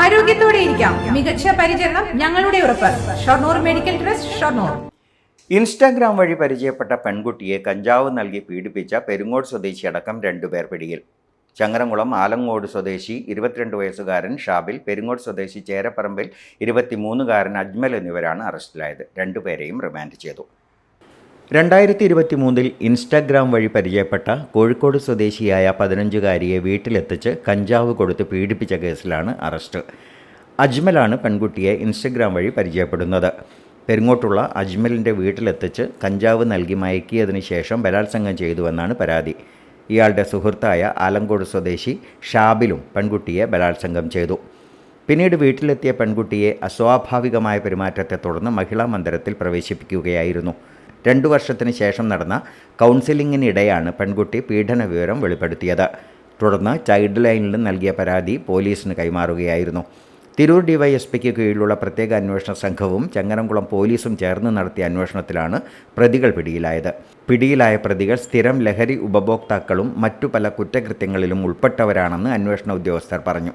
ആരോഗ്യത്തോടെ ഇരിക്കാം. മികച്ച പരിചരണം ഞങ്ങളുടെ ഉറപ്പ്. Shoranur medical trust Shoranur. Instagram വഴി പരിചയപ്പെട്ട പെൺകുട്ടിയെ കഞ്ചാവ് നൽകി പീഡിപ്പിച്ച പെരുങ്ങോട് സ്വദേശി അടക്കം രണ്ടുപേർ പിടിയിൽ. ചങ്ങരംകുളം ആലങ്ങോട് സ്വദേശി ഇരുപത്തിരണ്ട് വയസ്സുകാരൻ ഷാബിൽ പെരുങ്ങോട് സ്വദേശി ചേരപ്പറമ്പിൽ ഇരുപത്തിമൂന്നുകാരൻ അജ്മൽ എന്നിവരാണ് അറസ്റ്റിലായത്. രണ്ടുപേരെയും റിമാൻഡ് ചെയ്തു. രണ്ടായിരത്തി ഇരുപത്തി മൂന്നിൽ ഇൻസ്റ്റാഗ്രാം വഴി പരിചയപ്പെട്ട കോഴിക്കോട് സ്വദേശിയായ പതിനഞ്ചുകാരിയെ വീട്ടിലെത്തിച്ച് കഞ്ചാവ് കൊടുത്ത് പീഡിപ്പിച്ച കേസിലാണ് അറസ്റ്റ്. അജ്മലാണ് പെൺകുട്ടിയെ ഇൻസ്റ്റഗ്രാം വഴി പരിചയപ്പെടുന്നത്. പെരുങ്ങോട്ടുള്ള അജ്മലിന്റെ വീട്ടിലെത്തിച്ച് കഞ്ചാവ് നൽകി മയക്കിയതിനു ശേഷം ബലാത്സംഗം ചെയ്തുവെന്നാണ് പരാതി. ഇയാളുടെ സുഹൃത്തായ ആലങ്കോട് സ്വദേശി ഷാബിലും പെൺകുട്ടിയെ ബലാത്സംഗം ചെയ്തു. പിന്നീട് വീട്ടിലെത്തിയ പെൺകുട്ടിയെ അസ്വാഭാവികമായ പെരുമാറ്റത്തെ തുടർന്ന് മഹിളാ മന്ദിരത്തിൽ പ്രവേശിപ്പിക്കുകയായിരുന്നു. രണ്ടു വർഷത്തിന് ശേഷം നടന്ന കൗൺസിലിങ്ങിനിടെയാണ് പെൺകുട്ടി പീഡന വിവരം വെളിപ്പെടുത്തിയത്. തുടർന്ന് ചൈൽഡ് ലൈനിൽ നൽകിയ പരാതി പോലീസിന് കൈമാറുകയായിരുന്നു. തിരൂർ ഡിവൈഎസ്പിക്ക് കീഴിലുള്ള പ്രത്യേക അന്വേഷണ സംഘവും ചങ്ങരംകുളം പോലീസും ചേർന്ന് നടത്തിയ അന്വേഷണത്തിലാണ് പ്രതികൾ പിടിയിലായത്. പിടിയിലായ പ്രതികൾ സ്ഥിരം ലഹരി ഉപഭോക്താക്കളും മറ്റു പല കുറ്റകൃത്യങ്ങളിലും ഉൾപ്പെട്ടവരാണെന്ന് അന്വേഷണ ഉദ്യോഗസ്ഥർ പറഞ്ഞു.